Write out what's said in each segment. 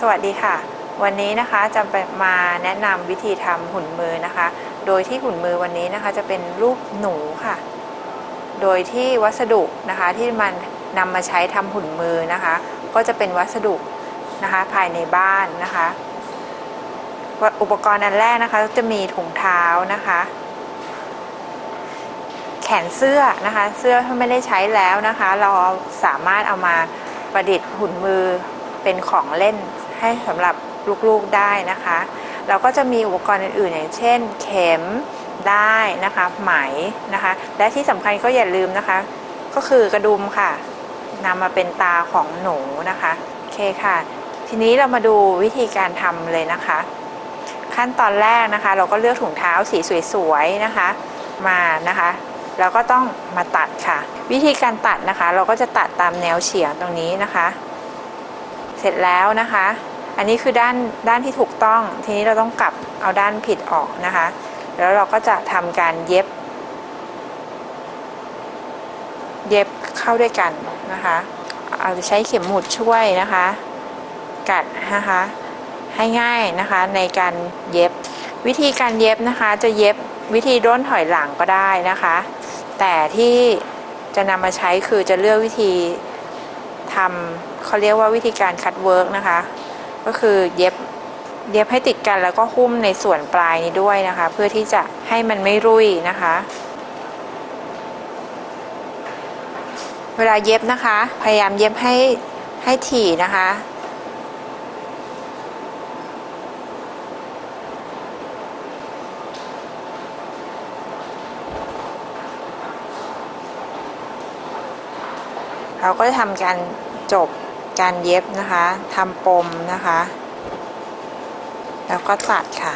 สวัสดีค่ะ วันนี้นะคะจะมาแนะนำวิธีทำหุ่นมือนะคะ โดยที่หุ่นมือวันนี้นะคะจะเป็นรูปหนูค่ะ โดยที่วัสดุนะคะที่มันนำมาใช้ทำหุ่นมือนะคะ ก็จะเป็นวัสดุนะคะภายในบ้านนะคะ อุปกรณ์อันแรกนะคะจะมีถุงเท้านะคะ แขนเสื้อนะคะ เสื้อถ้าไม่ได้ใช้แล้วนะคะ เราสามารถเอามาประดิษฐ์หุ่นมือเป็นของเล่น ให้สำหรับลูกๆได้นะคะ เราก็จะมีอุปกรณ์อื่นๆ อย่างเช่น เข็มได้นะคะไหมนะคะ และที่สำคัญก็อย่าลืมนะคะ ก็คือกระดุมค่ะนำมาเป็นตาของหนูนะคะโอเคค่ะ ทีนี้เรามาดูวิธีการทำเลยนะคะ ขั้นตอนแรกนะคะ เราก็เลือกถุงเท้าสีสวยๆนะคะ มานะคะแล้วก็ต้องมาตัดค่ะ วิธีการตัดนะคะ เราก็จะตัดตามแนวเฉียงตรงนี้นะคะ เสร็จแล้วนะคะ อันนี้คือด้านด้านที่ถูกต้อง ทีนี้เราต้องกลับเอาด้านผิดออกนะคะ แล้วเราก็จะทำการเย็บ เย็บเข้าด้วยกันนะคะเอาจะใช้เข็มหมุดช่วยนะคะ กัดนะคะให้ง่ายนะคะในการเย็บ วิธีการเย็บนะคะ จะเย็บวิธีด้นถอยหลังก็ได้นะคะ แต่ที่จะนำมาใช้คือจะเลือกวิธีทำเขาเรียกว่าวิธีการคัดเวิร์กนะคะ ก็คือเย็บเย็บให้ติดกันแล้วก็หุ้มในส่วนปลายนี้ด้วยนะคะ เพื่อที่จะให้มันไม่รุ่ยนะคะ เวลาเย็บนะคะ พยายามเย็บให้ให้ถี่นะคะ เราก็จะทำการจบ การเย็บนะคะทำปมนะคะ แล้วก็ตัดค่ะ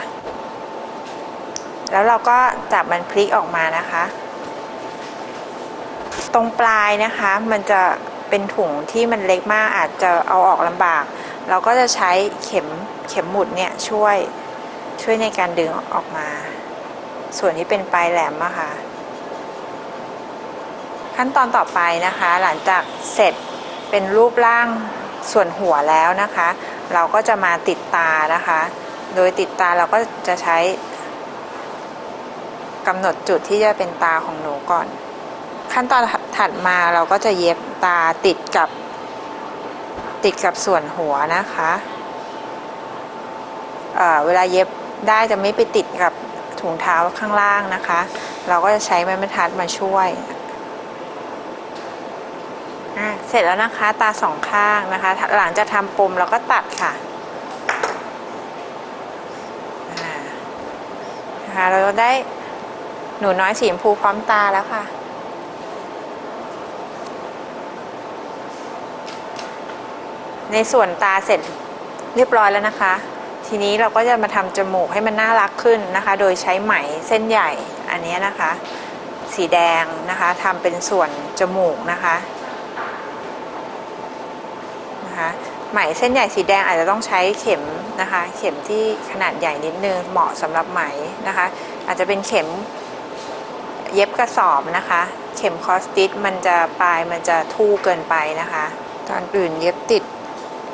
แล้วเราก็จับมันพลิกออกมานะคะ ตรงปลายนะคะมันจะเป็นถุงที่มันเล็กมากอาจจะเอาออกลำบาก เราก็จะใช้เข็มเข็มหมุดเนี่ยช่วยช่วยในการดึงออกมา ส่วนที่เป็นปลายแหลมอะค่ะ ขั้นตอนต่อไปนะคะ หลังจากเสร็จ เป็นรูปร่างส่วนหัวแล้วนะคะ เราก็จะมาติดตานะคะ โดยติดตาเราก็จะใช้กำหนดจุดที่จะเป็นตาของหนูก่อน ขั้นตอนถัดมาเราก็จะเย็บตาติดกับ ติดกับส่วนหัวนะคะเเวลาเย็บได้จะไม่ไปติดกับถุงเท้าข้างล่างนะคะ เราก็จะใช้ไม้บรรทัดมาช่วย เสร็จแล้วนะคะตาสองข้างนะคะ หลังจากทำปมเราก็ตัดค่ะอ่านะคะเราได้หนูน้อยสีชมพูพร้อมตาแล้วค่ะในส่วนตาเสร็จเรียบร้อยแล้วนะคะ ทีนี้เราก็จะมาทำจมูกให้มันน่ารักขึ้นนะคะ โดยใช้ไหมเส้นใหญ่อันนี้นะคะ สีแดงนะคะทำเป็นส่วนจมูกนะคะ นะคะไหมเส้นใหญ่สีแดงอาจจะต้องใช้เข็มนะคะ เข็มที่ขนาดใหญ่นิดนึงเหมาะสำหรับไหมนะคะ อาจจะเป็นเข็มเย็บกระสอบนะคะ เข็มคอสติสมันจะปลายมันจะทู่เกินไปนะคะตอนอื่นเย็บติด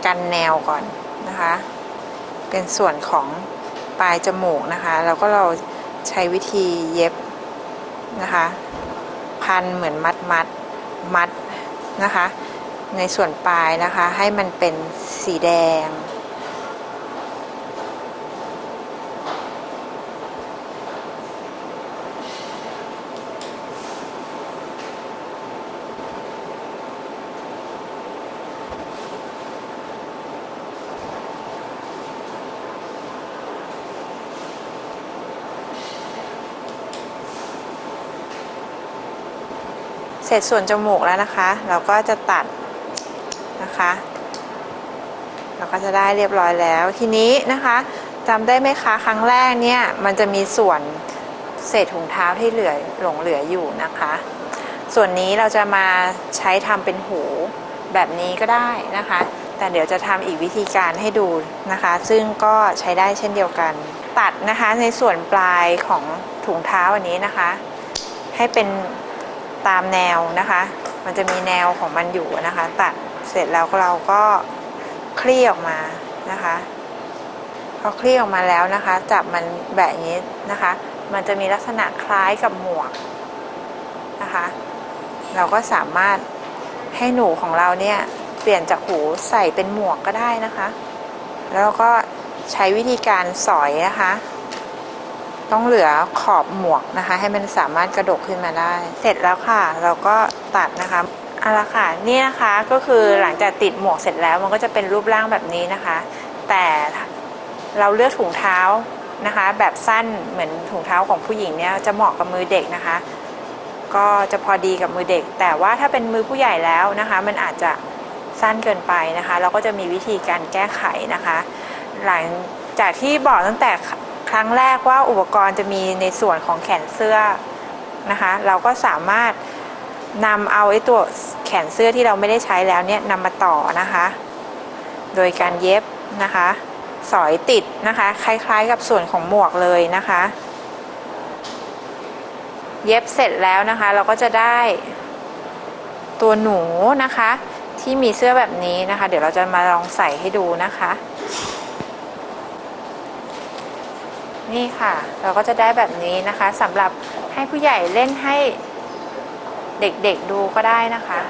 กันแนวก่อนนะคะ เป็นส่วนของปลายจมูกนะคะ แล้วก็เราใช้วิธีเย็บนะคะ พันเหมือนมัดมัดมัดนะคะ ในส่วนปลายนะคะ ให้มันเป็นสีแดง เสร็จส่วนจมูกแล้วนะคะ เราก็จะตัด นะคะ เราก็จะได้เรียบร้อยแล้ว ทีนี้นะคะจำได้ไหมคะครั้งแรกเนี่ยมันจะมีส่วนเศษถุงเท้าที่เหลือหลงเหลืออยู่นะคะ ส่วนนี้เราจะมาใช้ทำเป็นหูแบบนี้ก็ได้นะคะ แต่เดี๋ยวจะทำอีกวิธีการให้ดูนะคะ ซึ่งก็ใช้ได้เช่นเดียวกัน ตัดนะคะในส่วนปลายของถุงเท้าอันนี้นะคะ ให้เป็นตามแนวนะคะ มันจะมีแนวของมันอยู่นะคะ ตัด เสร็จแล้วเราก็คลี่ออกมานะคะพอคลี่ออกมาแล้วนะคะ จับมันแบบนี้นะคะ มันจะมีลักษณะคล้ายกับหมวกนะคะ เราก็สามารถให้หนูของเราเนี่ยเปลี่ยนจากหูใส่เป็นหมวกก็ได้นะคะ แล้วก็ใช้วิธีการสอยนะคะ ต้องเหลือขอบหมวกนะคะ ให้มันสามารถกระดกขึ้นมาได้ เสร็จแล้วค่ะ เราก็ตัดนะคะ เอาละค่ะนี่นะคะก็คือหลังจากติดหมวกเสร็จแล้วมันก็จะเป็นรูปร่างแบบนี้นะคะ แต่เราเลือกถุงเท้านะคะ แบบสั้นเหมือนถุงเท้าของผู้หญิงเนี่ยจะเหมาะกับมือเด็กนะคะ ก็จะพอดีกับมือเด็ก แต่ว่าถ้าเป็นมือผู้ใหญ่แล้วนะคะ มันอาจจะสั้นเกินไปนะคะ เราก็จะมีวิธีการแก้ไขนะคะ หลังจากที่บอกตั้งแต่ครั้งแรกว่าอุปกรณ์จะมีในส่วนของแขนเสื้อนะคะ เราก็สามารถ นำเอาไอ้ตัวแขนเสื้อที่เราไม่ได้ใช้แล้วเนี่ยนำมาต่อนะคะ โดยการเย็บนะคะ สอยติดนะคะ คล้ายๆกับส่วนของหมวกเลยนะคะ เย็บเสร็จแล้วนะคะ เราก็จะได้ตัวหนูนะคะ ที่มีเสื้อแบบนี้นะคะ เดี๋ยวเราจะมาลองใส่ให้ดูนะคะ นี่ค่ะ เราก็จะได้แบบนี้นะคะสำหรับให้ผู้ใหญ่เล่นให้ เด็กๆดูก็ได้นะคะ